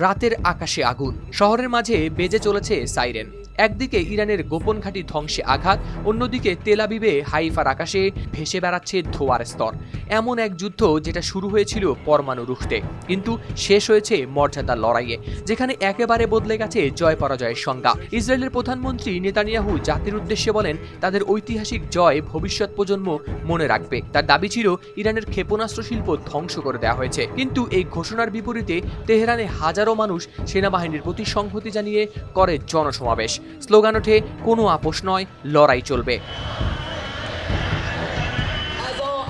রাতের আকাশে আগুন। শহরের মাঝে বেজে চলেছে সাইরেন। একদিকে ইরানের গোপন ঘাঁটি ধ্বংসে আঘাত, অন্যদিকে তেলাবিবে হাইফার আকাশে ভেসে বেড়াচ্ছে ধোয়ার স্তর। এমন এক যুদ্ধ যেটা শুরু হয়েছিল পরমাণু রুখতে, কিন্তু শেষ হয়েছে মর্যাদার লড়াইয়ে, যেখানে একেবারে বদলে গেছে জয় পরাজয়ের সংজ্ঞা। ইসরায়েলের প্রধানমন্ত্রী নেতানিয়াহু জাতির উদ্দেশ্যে বলেন, তাদের ঐতিহাসিক জয় ভবিষ্যৎ প্রজন্ম মনে রাখবে। তার দাবি ছিল, ইরানের ক্ষেপণাস্ত্র শিল্প ধ্বংস করে দেওয়া হয়েছে। কিন্তু এই ঘোষণার বিপরীতে তেহরানে হাজারো মানুষ সেনাবাহিনীর প্রতি সংহতি জানিয়ে করে জনসমাবেশ। স্লোগান ওঠে কোনো আপোষ নয় লড়াই চলবে।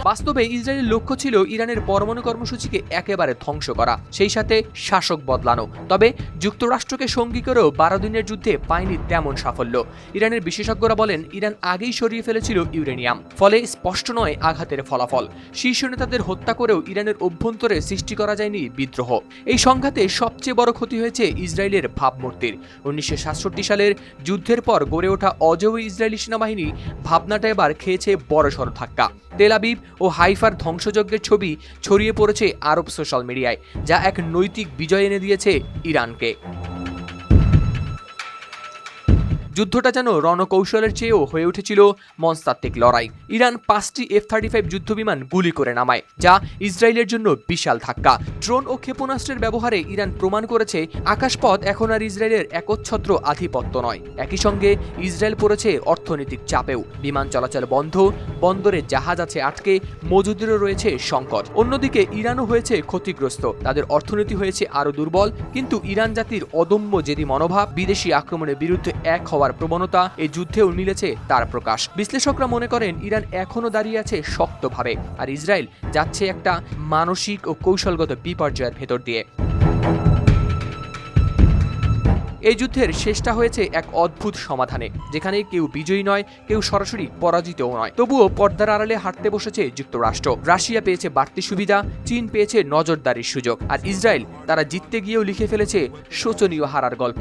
বাস্তবে ইসরায়েলের লক্ষ্য ছিল ইরানের পরমাণু কর্মসূচিকে একেবারে ধ্বংস করা, সেই সাথে শাসক বদলানো। তবে যুক্তরাষ্ট্রকে সঙ্গী করেও বারো দিনের যুদ্ধে পায়নি তেমন সাফল্য। ইরানের বিশেষজ্ঞরা বলেন, ইরান আগেই সরিয়ে ফেলেছিল ইউরেনিয়াম, ফলে স্পষ্ট নয় আঘাতের ফলাফল। শীর্ষ নেতাদের হত্যা করেও ইরানের অভ্যন্তরে সৃষ্টি করা যায়নি বিদ্রোহ। এই সংঘাতে সবচেয়ে বড় ক্ষতি হয়েছে ইসরায়েলের ভাবমূর্তির। উনিশশো সাতষট্টি সালের যুদ্ধের পর গড়ে ওঠা অজেয় ইসরায়েলি সেনাবাহিনী ভাবনাটা এবার খেয়েছে বড়সড় ধাক্কা। তেল আবিব ও হাইফার ধ্বংসযজ্ঞের ছবি ছড়িয়ে পড়েছে আরব সোশ্যাল মিডিয়ায়, যা এক নৈতিক বিজয় এনে দিয়েছে ইরানকে। যুদ্ধটা যেন রণকৌশলের চেয়েও হয়ে উঠেছিল মনস্তাত্ত্বিক লড়াই। ইরান পাঁচটি এফ থার্টি ফাইভ যুদ্ধবিমান গুলি করে নামায়, যা ইসরায়েলের জন্য বিশাল ধাক্কা। ড্রোন ও ক্ষেপণাস্ত্রের ব্যবহারে ইরান প্রমাণ করেছে, আকাশপথ এখন আর ইসরায়েলের একচ্ছত্র আধিপত্য নয়। একই সঙ্গে ইসরায়েল পড়েছে অর্থনৈতিক চাপেও। বিমান চলাচল বন্ধ, বন্দরে জাহাজ আছে আটকে, মজুদেরও রয়েছে সংকট। অন্যদিকে ইরানও হয়েছে ক্ষতিগ্রস্ত। তাদের অর্থনীতি হয়েছে আরও দুর্বল, কিন্তু ইরান জাতির অদম্য জেদি মনোভাব বিদেশি আক্রমণের বিরুদ্ধে এক হওয়ার প্রবণতা এই যুদ্ধেও মিলেছে তার প্রকাশ। বিশ্লেষকরা মনে করেন, ইরান এখনও দাঁড়িয়ে আছে শক্তভাবে আর ইসরায়েল যাচ্ছে একটা মানসিক ও কৌশলগত বিপর্যয়ের ভেতর দিয়ে। এই যুদ্ধের শেষটা হয়েছে এক অদ্ভুত সমাধানে, যেখানে কেউ বিজয়ী নয়, কেউ সরাসরি পরাজিতও নয়। তবুও পর্দার আড়ালে হাঁটতে বসেছে যুক্তরাষ্ট্র। রাশিয়া পেয়েছে বাড়তি সুবিধা, চীন পেয়েছে নজরদারির সুযোগ, আর ইসরায়েল তারা জিততে গিয়েও লিখে ফেলেছে শোচনীয় হারার গল্প।